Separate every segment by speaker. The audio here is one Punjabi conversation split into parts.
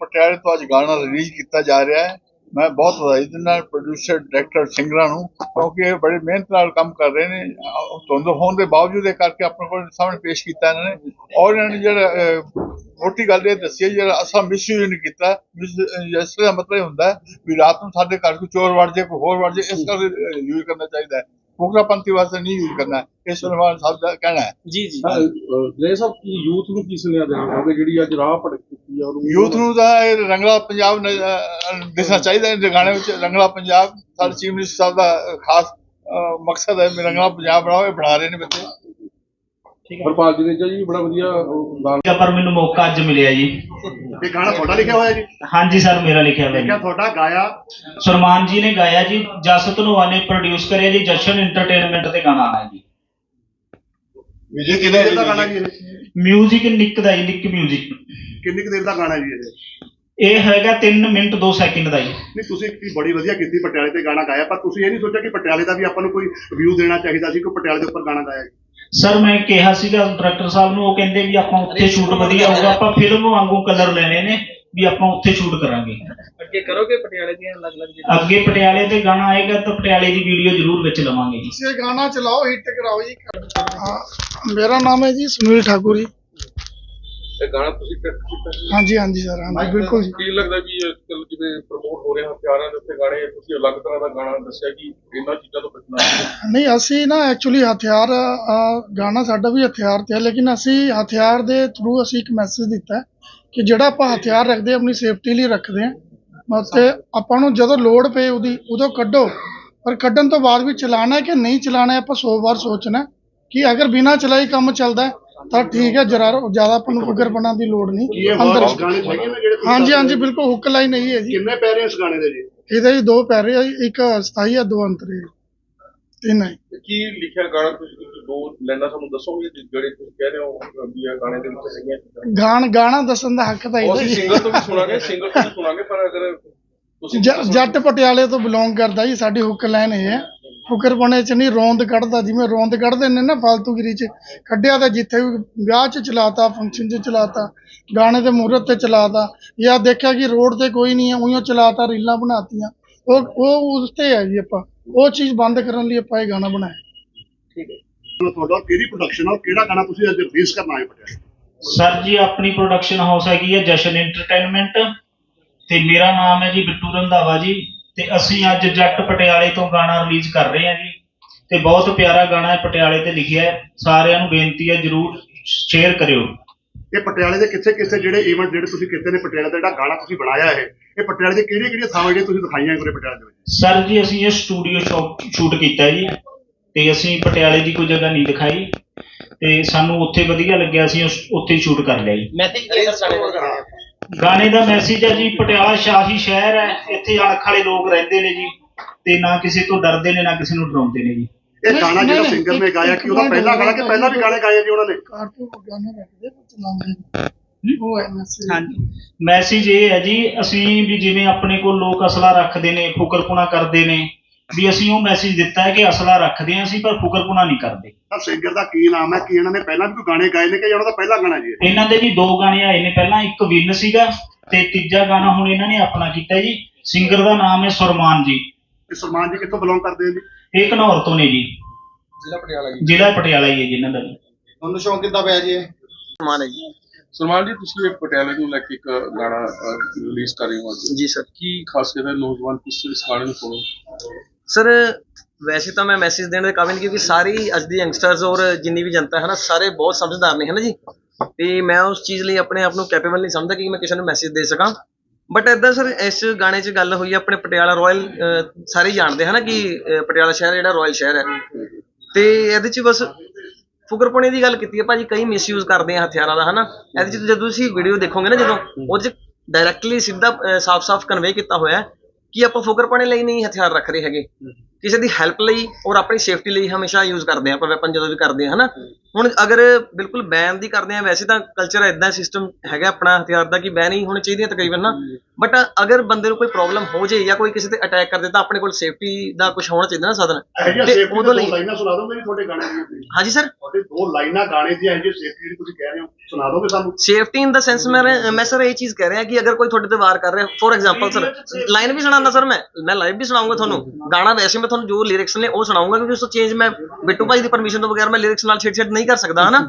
Speaker 1: ਪਟਿਆਲੇ ਤੋਂ ਅੱਜ ਗਾਣਾ ਰਿਲੀਜ਼ ਕੀਤਾ ਜਾ ਰਿਹਾ ਹੈ। ਮੈਂ ਬਹੁਤ ਵਧਾਈ ਦਿੰਦਾ ਪ੍ਰੋਡਿਊਸਰ ਡਾਇਰੈਕਟਰ ਸਿੰਗਰਾਂ ਨੂੰ ਕਿਉਂਕਿ ਇਹ ਬੜੀ ਮਿਹਨਤ ਨਾਲ ਕੰਮ ਕਰ ਰਹੇ ਨੇ। ਧੁੰਦ ਹੋਣ ਦੇ ਬਾਵਜੂਦ ਇਹ ਕਰਕੇ ਆਪਣੇ ਕੋਲ ਸਾਹਮਣੇ ਪੇਸ਼ ਕੀਤਾ ਇਹਨਾਂ ਨੇ। ਔਰ ਇਹਨਾਂ ਨੇ ਜਿਹੜਾ ਮੋਟੀ ਗੱਲ ਇਹ ਦੱਸੀ ਜਿਹੜਾ ਅਸਾਂ ਮਿਸਯੂਜ਼ ਨਹੀਂ ਕੀਤਾ। ਇਸ ਦਾ ਮਤਲਬ ਇਹ ਹੁੰਦਾ ਵੀ ਰਾਤ ਨੂੰ ਸਾਡੇ ਘਰ ਕੋਈ ਚੋਰ ਵੜ ਜਾਏ ਕੋਈ ਹੋਰ ਵੜ ਜਾਏ ਇਸ ਕਰਕੇ ਯੂਜ਼ ਕਰਨਾ ਚਾਹੀਦਾ ਹੈ। ਫੁਕਰਾਪੰਥੀ ਵਾਸਤੇ ਨਹੀਂ ਯੂਜ਼ ਕਰਨਾ ਹੈ। ਇਹ ਸੁਲਮਾਨ ਸਾਹਿਬ ਦਾ ਕਹਿਣਾ ਹੈ।
Speaker 2: ਜੀ ਜੀ।
Speaker 3: ਗ੍ਰੇ ਸਾਹਿਬ ਕੀ ਯੂਥ ਨੂੰ ਕੀ ਸੁਨੇਹਾ ਦੇਣਾ ਚਾਹੋਗੇ? ਜਿਹੜੀ ਅੱਜ ਰਾਹ ਭਟਕ
Speaker 1: ਯੂਥ ਨੂੰ ਤਾਂ ਇਹ ਰੰਗਲਾ ਪੰਜਾਬ ਨ- ਦਿਸਣਾ ਚਾਹੀਦਾ ਹੈ ਗਾਣੇ ਵਿੱਚ। ਰੰਗਲਾ ਪੰਜਾਬ ਸਾਡੇ ਚੀਫ ਮਿਨਿਸਟਰ ਸਾਹਿਬ ਦਾ ਖਾਸ ਮਕਸਦ ਹੈ ਰੰਗਲਾ ਪੰਜਾਬ ਬਣਾਓ ਇਹ ਬਣਾ ਰਹੇ ਨੇ ਬੱਚੇ।
Speaker 3: ਹਰਪਾਲ ਜਨੇਜਾ ਜੀ ਬੜਾ ਵਧੀਆ ਗਾਣਾ।
Speaker 4: ਦਾ ਪਰ ਮੈਨੂੰ ਮੌਕਾ ਅੱਜ ਮਿਲਿਆ ਜੀ।
Speaker 5: ਇਹ ਗਾਣਾ ਤੁਹਾਡਾ ਲਿਖਿਆ ਹੋਇਆ ਜੀ?
Speaker 4: ਹਾਂਜੀ ਸਰ ਮੇਰਾ ਲਿਖਿਆ ਹੋਇਆ ਜੀ।
Speaker 5: ਤੁਹਾਡਾ ਗਾਇਆ।
Speaker 4: ਸੁਰਮਾਨ ਜੀ ਨੇ ਗਾਇਆ ਜੀ। ਜਸ ਧਨੋਆ ਨੇ ਪ੍ਰੋਡਿਊਸ ਕਰਿਆ ਜੀ। ਜਸ਼ਨ ਐਂਟਰਟੇਨਮੈਂਟ ਤੇ ਗਾਣਾ ਆਇਆ ਜੀ।
Speaker 5: ਦਾ ਗਾਣਾ ਜੀ
Speaker 4: ਮਿਊਜ਼ਿਕ ਨਿੱਕ ਦਾ ਜੀ ਨਿੱਕ ਮਿਊਜ਼ਿਕ
Speaker 5: ਕਿੰਨੀ ਕੁ ਦੇਰ ਦਾ ਗਾਣਾ ਜੀ ਇਹ?
Speaker 4: ਇਹ ਹੈਗਾ 3 ਮਿੰਟ 2 ਸੈਕਿੰਡ ਦਾ ਜੀ।
Speaker 5: ਨਹੀਂ ਤੁਸੀਂ ਕੀ ਬੜੀ ਵਧੀਆ ਕੀਤੀ ਪਟਿਆਲੇ ਤੇ ਗਾਣਾ ਗਾਇਆ ਪਰ ਤੁਸੀਂ ਇਹ ਨਹੀਂ ਸੋਚਿਆ ਕਿ ਪਟਿਆਲੇ ਦਾ ਵੀ ਆਪਾਂ ਨੂੰ ਕੋਈ ਰਿਵਿਊ ਦੇਣਾ ਚਾਹੀਦਾ ਸੀ ਕਿ ਪਟਿਆਲੇ ਦੇ ਉੱਪਰ ਗਾਣਾ ਗਾਇਆ
Speaker 4: ਸਰ ਮੈਂ ਕਿਹਾ ਸੀਗਾ ਡਾਇਰੈਕਟਰ ਸਾਹਿਬ ਨੂੰ ਉਹ ਕਹਿੰਦੇ ਵੀ ਆਪਾਂ ਉੱਥੇ ਸ਼ੂਟ ਵਧੀਆ ਹੋਊਗਾ ਆਪਾਂ ਫਿਲਮ ਵਾਂਗੂ ਕਲਰ ਲੈਣੇ ਨੇ। ਵੀ ਆਪਾਂ ਉੱਥੇ ਸ਼ੂਟ ਕਰਾਂਗੇ।
Speaker 2: ਅੱਗੇ ਕਰੋਗੇ ਪਟਿਆਲੇ ਦੀਆਂ ਅਲੱਗ-ਅਲੱਗ ਜਿਹੜੀਆਂ?
Speaker 4: ਅੱਗੇ ਪਟਿਆਲੇ ਤੇ ਗਾਣਾ ਆਏਗਾ ਤਾਂ ਪਟਿਆਲੇ ਦੀ ਵੀਡੀਓ ਜ਼ਰੂਰ ਵਿੱਚ ਲਵਾਂਗੇ ਜੀ।
Speaker 6: ਇਹ ਗਾਣਾ ਚਲਾਓ ਹਿੱਟ ਕਰਾਓ ਜੀ। ਹਾਂ, ਮੇਰਾ ਨਾਮ ਹੈ ਜੀ ਸੁਨੀਲ ਠਾਕੁਰ ਜੀ।
Speaker 3: ਤੇ ਗਾਣਾ ਤੁਸੀਂ ਫਿਰ ਕੀਤਾ
Speaker 6: ਹਾਂਜੀ ਹਾਂਜੀ ਸਰ ਹਾਂਜੀ ਬਿਲਕੁਲ ਜੀ।
Speaker 3: ਕੀ ਲੱਗਦਾ ਵੀ ਅੱਜ ਕੱਲ ਜਿਵੇਂ ਪ੍ਰਮੋਟ ਹੋ ਰਿਹਾ ਹਥਿਆਰਾਂ ਦੇ ਉੱਤੇ ਗਾਣੇ ਤੁਸੀਂ ਅਲੱਗ ਤਰ੍ਹਾਂ ਦਾ ਗਾਣਾ ਦੱਸਿਆ ਕਿ ਇਹਨਾਂ ਚੀਜ਼ਾਂ ਤੋਂ ਬਚਣਾ
Speaker 6: ਨਹੀਂ ਅਸੀਂ ਨਾ ਐਕਚੁਅਲੀ ਹਥਿਆਰ ਗਾਣਾ ਸਾਡਾ ਵੀ ਹਥਿਆਰ ਤੇ ਹੈ ਲੇਕਿਨ ਅਸੀਂ ਹਥਿਆਰ ਦੇ ਥਰੂ ਅਸੀਂ ਇੱਕ ਮੈਸੇਜ ਦਿੱਤਾ ਹੈ ਕਿ ਜਿਹੜਾ ਆਪਾਂ ਹਥਿਆਰ ਰੱਖਦੇ ਹਾਂ, ਆਪਣੀ ਸੇਫਟੀ ਲਈ ਰੱਖਦੇ ਹਾਂ ਤੇ ਆਪਾਂ ਨੂੰ ਜਦੋਂ ਲੋੜ ਪਏ ਉਹਦੀ ਉਦੋਂ ਕੱਢੋ। ਪਰ ਕੱਢਣ ਤੋਂ ਬਾਅਦ ਵੀ ਚਲਾਣਾ ਹੈ ਕਿ ਨਹੀਂ ਚਲਾਣਾ ਹੈ ਆਪਾਂ 100 ਵਾਰ ਸੋਚਣਾ ਕਿ ਅਗਰ ਬਿਨਾਂ ਚਲਾਈ ਕੰਮ ਚੱਲਦਾ ਹੈ ਤਾਂ ਠੀਕ ਹੈ ਜਰਾ ਜ਼ਿਆਦਾ ਆਪਾਂ ਨੂੰ ਫਿਕਰ ਬਣਾਉਣ ਦੀ ਲੋੜ ਨਹੀਂ। ਅੰਦਰ ਹਾਂਜੀ ਹਾਂਜੀ? ਬਿਲਕੁਲ ਹੁੱਕ ਲਾਈਨ ਨਹੀਂ ਹੈ ਜੀ।
Speaker 5: ਕਿੰਨੇ ਪੈਰੇ ਇਸ ਗਾਣੇ ਦੇ ਜੀ?
Speaker 6: ਇਹਦੇ ਜੀ ਦੋ ਪੈਰੇ ਆ ਜੀ, ਇੱਕ ਸਥਾਈ ਆ ਦੋ ਅੰਤਰੇ ਆ। ਤਿੰਨ ਹੈ
Speaker 3: ਕੀ ਲਿਖਿਆ ਗਾਣਾ ਤੁਸੀਂ? ਦੋ ਲੈਣਾ ਸਾਨੂੰ ਦੱਸੋਗੇ ਜਿਹੜੇ ਤੁਸੀਂ ਕਹਿ ਰਹੇ ਹੋ ਵੀ ਇਹ ਗਾਣੇ ਦੇ ਵਿੱਚ ਹੈਗੀਆਂ ਚੀਜ਼ਾਂ?
Speaker 6: ਗਾਣ ਗਾਣਾ ਦੱਸਣ ਦਾ ਹੱਕ ਤਾਂ
Speaker 3: ਉਹ
Speaker 6: ਇਹਦਾ
Speaker 3: ਅਸੀਂ
Speaker 6: ਜੀ
Speaker 3: ਸਿੰਗਰ ਤੋਂ ਵੀ ਸੁਣਾਂਗੇ ਸਿੰਗਰ ਤੋਂ ਵੀ ਸੁਣਾਂਗੇ ਪਰ ਅਗਰ ਤੁਸੀਂ
Speaker 6: ਜ- ਜੱਟ ਪਟਿਆਲੇ ਤੋਂ ਬਿਲੋਂਗ ਕਰਦਾ ਜੀ ਸਾਡੀ ਹੁੱਕ ਲਾਈਨ ਇਹ ਹੈ। ਫੁਕਰਪਣੇ ਚ ਨਹੀਂ ਰੋਂਦ ਕੱਢਦਾ ਜਿਵੇਂ ਰੋਂਦ ਕੱਢਦੇ ਨੇ ਨਾ ਫਾਲਤੂਗਿਰੀ ਚ ਕੱਢਿਆ ਤਾਂ ਜਿੱਥੇ ਵੀ ਵਿਆਹ ਚ ਚਲਾਤਾ ਫੰਕਸ਼ਨ ਚ ਚਲਾਤਾ ਗਾਣੇ ਦੇ ਮੂਹਰਤ ਤੇ ਚਲਾਤਾ ਜਾਂ ਦੇਖਿਆ ਕਿ ਰੋਡ ਤੇ ਕੋਈ ਨਹੀਂ ਹੈ ਉਹੀਓ ਚਲਾਤਾ ਰੀਲਾਂ ਬਣਾਤੀਆਂ। ਉਹ ਉਹ ਉਸ ਤੇ ਹੈ ਜੀ ਆਪਾਂ। ਉਹ ਚੀਜ਼ ਬੰਦ ਕਰਨ ਲਈ ਆਪਾਂ ਇਹ ਗਾਣਾ ਬਣਾਇਆ।
Speaker 5: ਤੁਹਾਡਾ ਕਿਹੜੀ ਪ੍ਰੋਡਕਸ਼ਨ ਆ ਕਿਹੜਾ ਗਾਣਾ ਤੁਸੀਂ ਅੱਜ ਰਿਲੀਜ਼ ਕਰਨਾ ਹੈ ਪਟਿਆਲੇ?
Speaker 4: ਸਰ ਜੀ ਆਪਣੀ ਪ੍ਰੋਡਕਸ਼ਨ ਹਾਊਸ ਹੈਗੀ ਹੈ ਜਸ਼ਨ ਐਂਟਰਟੇਨਮੈਂਟ ਤੇ ਮੇਰਾ ਨਾਮ ਹੈ ਜੀ ਬਿੱਟੂ ਰੰਧਾਵਾ ਜੀ ਤੇ ਅਸੀਂ ਅੱਜ ਜੱਟ ਪਟਿਆਲੇ ਤੋਂ ਗਾਣਾ ਰਿਲੀਜ਼ ਕਰ ਰਹੇ ਹਾਂ ਜੀ ਤੇ ਬਹੁਤ ਪਿਆਰਾ ਗਾਣਾ ਹੈ ਪਟਿਆਲੇ ਤੇ ਲਿਖਿਆ ਹੈ। ਸਾਰਿਆਂ ਨੂੰ ਬੇਨਤੀ ਹੈ ਜਰੂਰ ਸ਼ੇਅਰ ਕਰਿਓ।
Speaker 5: ਇਹ ਪਟਿਆਲੇ ਦੇ ਕਿੱਥੇ ਕਿੱਥੇ ਜਿਹੜੇ ਇਵੈਂਟ ਜਿਹੜੇ ਤੁਸੀਂ ਕੀਤੇ ਨੇ ਪਟਿਆਲੇ ਦਾ ਜਿਹੜਾ ਗਾਣਾ ਤੁਸੀਂ ਬਣਾਇਆ ਇਹ ਇਹ ਪਟਿਆਲੇ ਦੇ ਕਿਹੜੀਆਂ ਕਿਹੜੀਆਂ ਥਾਵਾਂ ਜਿਹੜੀਆਂ ਤੁਸੀਂ ਦਿਖਾਈਆਂ ਪੂਰੇ ਪਟਿਆਲੇ ਦੇ ਵਿੱਚ?
Speaker 4: ਸਰ ਜੀ ਅਸੀਂ ਇਹ ਸਟੂਡੀਓ ਸ਼ੂਟ ਕੀਤਾ ਹੈ ਜੀ। ਤੇ ਅਸੀਂ ਪਟਿਆਲੇ ਦੀ ਕੋਈ ਜਗ੍ਹਾ ਨਹੀਂ ਦਿਖਾਈ ਤੇ ਸਾਨੂੰ ਉੱਥੇ ਵਧੀਆ ਲੱਗਿਆ ਅਸੀਂ ਉਸ- ਉੱਥੇ ਸ਼ੂਟ ਕਰ ਲਿਆ ਜੀ।
Speaker 2: ਮੈਸੇਜ ਕੀ ਹੈ ਸਰ ਗਾਣੇ ਦਾ
Speaker 4: ਗਾਣੇ ਦਾ ਮੈਸੇਜ ਹੈ ਜੀ ਪਟਿਆਲਾ ਸ਼ਾਹੀ ਸ਼ਹਿਰ ਹੈ ਇੱਥੇ ਅਣਖ ਵਾਲੇ ਲੋਕ ਰਹਿੰਦੇ ਨੇ ਜੀ ਤੇ ਨਾ ਕਿਸੇ ਤੋਂ ਡਰਦੇ ਨੇ ਨਾ ਕਿਸੇ ਨੂੰ ਡਰਾਉਂਦੇ ਨੇ ਜੀ।
Speaker 5: ਇਹ ਗਾਣਾ ਜਿਹੜਾ ਸਿੰਗਰ ਨੇ ਗਾਇਆ ਕਿ ਉਹਦਾ ਪਹਿਲਾ ਗਾਣਾ ਕਿ ਪਹਿਲਾਂ ਵੀ ਗਾਣੇ ਗਾਏ ਜੀ ਉਹਨਾਂ ਨੇ?
Speaker 6: ਕਾਰ ਤੋਂ ਗਾਣੇ ਰੱਖਦੇ ਪਰ ਚਲਾਉਂਦੇ ਨਹੀਂ ਉਹ ਮੈਸੇਜ
Speaker 2: ਹਾਂਜੀ।
Speaker 4: ਮੈਸੇਜ ਇਹ ਹੈ ਜੀ ਅਸੀਂ ਵੀ ਜਿਵੇਂ ਆਪਣੇ ਕੋਲ ਲੋਕ ਅਸਲਾ ਰੱਖਦੇ ਨੇ ਫੁਕਰਪੁਣਾ ਕਰਦੇ ਨੇ ਵੀ ਅਸੀਂ ਉਹ ਮੈਸੇਜ ਦਿੱਤਾ ਹੈ ਕਿ ਅਸਲਾ ਰੱਖਦੇ ਹਾਂ ਅਸੀਂ ਪਰ ਫੁਕਰਪੁਣਾ ਨਹੀਂ ਕਰਦੇ।
Speaker 5: ਤਾਂ ਸਿੰਗਰ ਦਾ ਕੀ ਨਾਮ ਹੈ ਕੀ ਇਹਨਾਂ ਨੇ ਪਹਿਲਾਂ ਵੀ ਕੋਈ ਗਾਣੇ ਗਾਏ ਨੇ ਕਿ ਜਾਂ ਉਹਨਾਂ ਦਾ ਪਹਿਲਾ ਗਾਣਾ ਜੀ ਇਹ?
Speaker 4: ਇਹਨਾਂ ਦੇ ਜੀ ਦੋ ਗਾਣੇ ਆਏ ਨੇ। ਪਹਿਲਾਂ ਇੱਕ ਵਿਨ ਸੀਗਾ ਤੇ ਤੀਜਾ ਗਾਣਾ ਹੁਣ ਇਹਨਾਂ ਨੇ ਆਪਣਾ ਕੀਤਾ ਜੀ। ਸਿੰਗਰ ਦਾ ਨਾਮ ਹੈ ਸੁਰਮਾਨ ਜੀ।
Speaker 5: ਇਹ ਸਲਮਾਨ ਜੀ ਕਿੱਥੋਂ ਬਿਲੋਂਗ ਕਰਦੇ ਆ ਜੀ?
Speaker 4: ਇਹ ਘਨੌਰ ਤੋਂ ਨੇ ਜੀ।
Speaker 3: ਜ਼ਿਲ੍ਹਾ ਪਟਿਆਲਾ ਜੀ।
Speaker 4: ਜ਼ਿਲ੍ਹਾ ਪਟਿਆਲਾ ਹੀ ਹੈ ਜੀ ਇਹਨਾਂ ਦਾ
Speaker 5: ਤੁਹਾਨੂੰ ਸ਼ੌਂਕ ਕਿੱਦਾਂ ਪਿਆ ਜੀ ਇਹ?
Speaker 2: ਸਮਾਨ ਹੈ ਜੀ।
Speaker 3: ਸਲਮਾਨ ਜੀ ਤੁਸੀਂ ਇਹ ਪਟਿਆਲੇ ਨੂੰ ਲੈ ਕੇ ਇੱਕ ਗਾਣਾ ਰਿਲੀਜ਼ ਕਰ ਰਹੇ ਹੋ ਅੱਜ।
Speaker 2: ਜੀ ਸਰ।
Speaker 3: ਕੀ ਖਾਸੀਅਤ ਹੈ ਨੌਜਵਾਨ ਕਿਸ ਇਸ ਗਾਣੇ ਨੂੰ ਸੁਣੋ
Speaker 2: ਸਰ, ਵੈਸੇ ਤਾਂ ਮੈਂ ਮੈਸੇਜ ਦੇਣ ਦੇ ਕਾਬਿਲ ਕਿਉਂਕਿ ਸਾਰੀ ਅੱਜ ਦੀ ਯੰਗਸਟਰਸ ਔਰ ਜਿੰਨੀ ਵੀ ਜਨਤਾ ਹੈ ਨਾ, ਸਾਰੇ ਬਹੁਤ ਸਮਝਦਾਰ ਨੇ, ਹੈ ਨਾ ਜੀ? ਤੇ ਮੈਂ ਉਸ ਚੀਜ਼ ਲਈ ਆਪਣੇ ਆਪ ਨੂੰ ਕੈਪੇਬਲ ਨਹੀਂ ਸਮਝਦਾ ਕਿ ਮੈਂ ਕਿਸੇ ਨੂੰ ਮੈਸੇਜ ਦੇ ਸਕਾਂ। ਬਟ ਐਦਾਂ ਸਰ, ਇਸ ਗਾਣੇ 'ਚ ਗੱਲ ਹੋਈ ਹੈ ਆਪਣੇ ਪਟਿਆਲਾ ਰਾਇਲ ਸਾਰੇ ਜਾਣਦੇ ਹਨ ਕਿ ਪਟਿਆਲਾ ਸ਼ਹਿਰ ਜਿਹੜਾ ਰਾਇਲ ਸ਼ਹਿਰ ਹੈ। ਤੇ ਇਹਦੇ 'ਚ ਬਸ ਫੁਕਰਪੁਣੇ ਦੀ ਗੱਲ ਕੀਤੀ ਹੈ, ਭਾਜੀ ਕਈ ਮਿਸਯੂਜ਼ ਕਰਦੇ ਆ ਹਥਿਆਰਾਂ ਦਾ ਹਨਾ ਇਹਦੇ 'ਚ ਜਦੋਂ ਤੁਸੀਂ ਵੀਡੀਓ ਦੇਖੋਗੇ ਨਾ ਜਦੋਂ, ਉਹਦੇ 'ਚ ਡਾਇਰੈਕਟਲੀ ਸਿੱਧਾ ਸਾਫ਼-ਸਾਫ਼ ਕਨਵੇ ਕੀਤਾ ਹੋਇਆ ਹੈ ਕੀ ਆਪਾਂ ਫੁਕਰਪੁਣੇ ਲਈ ਨਹੀਂ ਹਥਿਆਰ ਰੱਖ ਰਹੇ ਹੈਗੇ? ਕਿਸੇ ਦੀ ਹੈਲਪ ਲਈ ਔਰ ਆਪਣੀ ਸੇਫਟੀ ਲਈ ਹਮੇਸ਼ਾ ਯੂਜ਼ ਕਰਦੇ ਆ ਆਪਾਂ ਵੈਪਨ ਜਦੋਂ ਵੀ ਕਰਦੇ ਆ ਹਨਾ? ਹੁਣ ਅਗਰ ਬਿਲਕੁਲ ਬੈਨ ਦੀ ਕਰਦੇ ਆ ਵੈਸੇ ਤਾਂ ਕਲਚਰ ਇਦਾਂ ਸਿਸਟਮ ਹੈਗਾ ਆਪਣਾ ਹਥਿਆਰ ਦਾ ਕਿ ਬੈਨ ਹੀ ਹੋਣੇ ਚਾਹੀਦੇ ਆ ਤਕਰੀਬਨ ਨਾ ਬਟ ਅਗਰ ਬੰਦੇ ਨੂੰ ਕੋਈ ਪ੍ਰੋਬਲਮ ਹੋ ਜੇ ਜਾਂ ਕੋਈ ਕਿਸੇ ਤੇ ਅਟੈਕ ਕਰ ਦੇ ਤਾਂ ਆਪਣੇ ਕੋਲ ਸੇਫਟੀ ਦਾ ਕੁਝ ਹੋਣਾ ਚਾਹੀਦਾ ਨਾ ਸਾਧਨ। ਤੇ ਉਦੋਂ
Speaker 5: ਦੋ
Speaker 2: ਲਈ
Speaker 5: ਲਾਈਨਾਂ ਸੁਣਾ ਦੋਗੇ ਜੀ ਤੁਹਾਡੇ ਗਾਣੇ ਦੀਆਂ please?
Speaker 2: ਹਾਂਜੀ ਸਰ
Speaker 5: ਤੁਹਾਡੇ ਦੋ ਲਾਈਨਾਂ ਗਾਣੇ ਦੀਆਂ ਇਹ ਸੇਫਟੀ ਜਿਹੜੀ ਤੁਸੀਂ ਕਹਿ ਰਹੇ ਹੋ ਸੁਣਾ ਦੋਗੇ ਸਾਨੂੰ?
Speaker 2: ਸੇਫਟੀ ਇਨ ਦਾ ਸੈਂਸ ਮੈਂ ਮੈਂ ਸਰ ਇਹ ਚੀਜ਼ ਕਹਿ ਰਿਹਾ ਕਿ ਅਗਰ ਕੋਈ ਤੁਹਾਡੇ ਤੇ ਵਾਰ ਕਰ ਰਿਹਾ ਫੋਰ ਐਗਜ਼ਾਮਪਲ ਸਰ ਲਾਈਨ ਵੀ ਸੁਣਾਉਂਦਾ ਸਰ ਮੈਂ ਮੈਂ ਲਾਈਵ ਵੀ ਸੁਣਾਉਂਗਾ ਤੁਹਾਨੂੰ। ਗਾਣਾ ਵੈਸੇ ਮੈਂ ਤੁਹਾਨੂੰ ਜੋ ਲਿਰਿਕਸ ਨੇ ਉਹ ਸੁਣਾਉਂਗਾ ਕਿਉਂਕਿ ਉਸ ਤੋਂ ਚੇਂਜ ਮੈਂ ਬਿੱਟੂ ਭਾਈ ਦੀ ਪਰਮਿਸ਼ਨ ਤੋਂ ਬਗੈਰ ਮੈਂ ਲਿਰਿਕਸ ਨਾਲ ਛੇੜ-ਛੇੜ ਨਹੀਂ ਕਰ ਸਕਦਾ ਹਨਾ?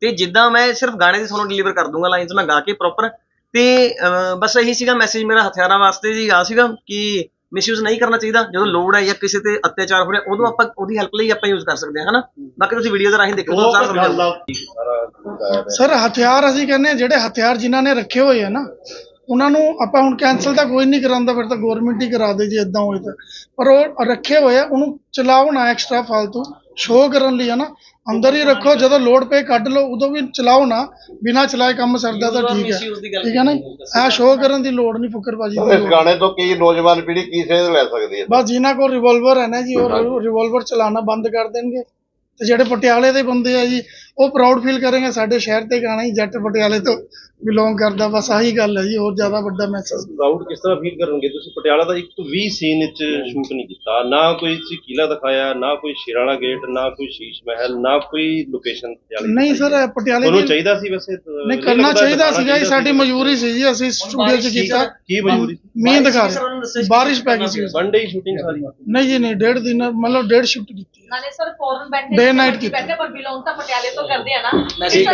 Speaker 2: ਤੇ ਜਿੱਦਾਂ ਮੈਂ ਸਿਰਫ ਗਾਣੇ ਦੀ ਤੁਹਾਨੂੰ ਡਿਲੀਵਰ ਕਰ ਦੂੰਗਾ ਲਾਈਨਸ ਮੈਂ ਗਾ ਕੇ ਪ੍ਰੋਪਰ ਤੇ ਬਸ ਇਹੀ ਸੀਗਾ ਮੈਸੇਜ ਮੇਰਾ ਹਥਿਆਰਾਂ ਵਾਸਤੇ ਜੀ ਆ ਸੀਗਾ ਕਿ ਮਿਸਯੂਜ਼ ਨਹੀਂ ਕਰਨਾ ਚਾਹੀਦਾ ਜਦੋਂ ਲੋੜ ਹੈ ਜਾਂ ਕਿਸੇ ਤੇ ਅਤਿਆਚਾਰ ਹੋ ਰਿਹਾ ਉਦੋਂ ਆਪਾਂ ਉਹਦੀ ਹੈਲਪ ਲਈ ਆਪਾਂ ਯੂਜ਼ ਕਰ ਸਕਦੇ ਹਾਂ ਹਨਾ? ਬਾਕੀ ਤੁਸੀਂ ਵੀਡੀਓ ਦੇ ਰਾਹੀਂ ਦੇਖੋ ਸਾਰਾ ਸਮਝ
Speaker 6: ਸਰ ਹਥਿਆਰ ਅਸੀਂ ਕਹਿੰਦੇ ਹਾਂ ਜਿਹੜੇ ਹਥਿਆਰ ਜਿਨ੍ਹਾਂ ਨੇ ਰੱਖੇ ਹੋਏ ਆ ਨਾ ਉਹਨਾਂ ਨੂੰ ਆਪਾਂ ਹੁਣ ਕੈਨਸਲ ਤਾਂ ਕੋਈ ਨਹੀਂ ਕਰਾਉਂਦਾ ਫਿਰ ਤਾਂ ਗਵਰਨਮੈਂਟ ਹੀ ਕਰਾ ਦੇ ਜੇ ਇਦਾਂ ਹੋਏ ਤਾਂ। ਪਰ ਉਹ ਰੱਖੇ ਹੋਏ ਆ ਉਹਨੂੰ ਚਲਾਓ ਨਾ ਐਕਸਟਰਾ ਫालतू ਸ਼ੋਅ ਕਰਨ ਲਈ ਹੈ ਨਾ। ਅੰਦਰ ਹੀ ਰੱਖੋ ਜਦੋਂ ਲੋਡ ਪੇ ਕੱਢ ਲਓ ਉਦੋਂ ਵੀ ਚਲਾਓ ਨਾ। ਬਿਨਾ ਚਲਾਏ ਕੰਮ ਸਰਦਾ ਤਾਂ ਠੀਕ ਹੈ ਠੀਕ ਹੈ ਨਾ? ਇਹ ਸ਼ੋਅ ਕਰਨ ਦੀ ਲੋੜ ਨਹੀਂ ਫੁਕਰਬਾਜੀ ਦੀ
Speaker 7: ਇਸ। ਗਾਣੇ ਤੋਂ ਕੀ ਨੌਜਵਾਨ ਪੀੜ੍ਹੀ ਕੀ ਸੇਧ ਲੈ ਸਕਦੀ ਹੈ?
Speaker 6: ਬਸ ਜਿਨ੍ਹਾਂ ਕੋਲ ਰਿਵੋਲਵਰ ਹੈ ਨਾ ਜੀ ਉਹ ਰਿਵੋਲਵਰ ਚਲਾਉਣਾ ਬੰਦ ਕਰ ਦੇਣਗੇ। ਤੇ ਜਿਹੜੇ ਪਟਿਆਲੇ ਦੇ ਬੰਦੇ ਆ ਜੀ ਉਹ ਪ੍ਰਾਊਡ ਫੀਲ ਕਰਨਗੇ ਸਾਡੇ ਸ਼ਹਿਰ ਤੇ ਗਾਣਾ ਹੀ ਜੱਟ ਪਟਿਆਲੇ ਤੋਂ ਬਿਲੋਂਗ ਕਰਦਾ ਬਸ ਆਹੀ ਗੱਲ ਹੈ ਜੀ ਹੋਰ ਜ਼ਿਆਦਾ ਵੱਡਾ ਮੈਸੇਜ
Speaker 8: ਪ੍ਰਾਊਡ ਕਿਸ ਤਰ੍ਹਾਂ ਫੀਲ ਕਰਨਗੇ ਤੁਸੀਂ? ਪਟਿਆਲਾ ਦਾ ਇੱਕ ਤੋਂ 20 ਸੀਨ ਵਿੱਚ ਸ਼ੂਟ ਨਹੀਂ ਕੀਤਾ ਨਾ ਕੋਈ ਸੀ ਕਿਲਾ ਦਿਖਾਇਆ ਨਾ ਕੋਈ ਸ਼ੇਰਾਲਾ ਗੇਟ ਨਾ ਕੋਈ ਸ਼ੀਸ਼ ਮਹਿਲ ਨਾ ਕੋਈ ਲੋਕੇਸ਼ਨ ਪਟਿਆਲੇ
Speaker 6: ਨਹੀਂ ਸਰ ਇਹ ਪਟਿਆਲੇ ਦੀ
Speaker 8: ਚਾਹੀਦਾ ਸੀ ਵੈਸੇ
Speaker 6: ਨਹੀਂ ਕਰਨਾ ਚਾਹੀਦਾ ਸੀਗਾ ਜੀ ਸਾਡੀ। ਮਜਬੂਰੀ ਸੀ ਜੀ ਅਸੀਂ ਸਟੂਡੀਓ 'ਚ ਕੀਤਾ।
Speaker 8: ਕੀ ਮਜਬੂਰੀ ਸੀ?
Speaker 6: ਮੀਂਹ ਦਿਖਾ ਰਹੇ। ਬਾਰਿਸ਼ ਪੈ ਗਈ ਸੀ
Speaker 8: ਵਨ ਡੇ ਸ਼ੂਟਿੰਗ ਸਾਰੀ।
Speaker 6: ਨਹੀਂ ਜੀ ਨਹੀਂ ਡੇਢ ਦਿਨ ਮਤਲਬ ਡੇਢ ਸ਼ਿਫਟ ਕੀਤੀ। ਹੈ
Speaker 9: ਨਾਲੇ ਸਰ ਫੋਰਨ ਬੈਠੇ
Speaker 6: Day night ਕੀਤੀ।
Speaker 9: ਬੈਠੇ ਪਰ ਬਿਲੋਂਗ ਤਾਂ ਪਟਿਆਲੇ ਤੋਂ ਕਰਦੇ ਆ ਨਾ।
Speaker 2: Message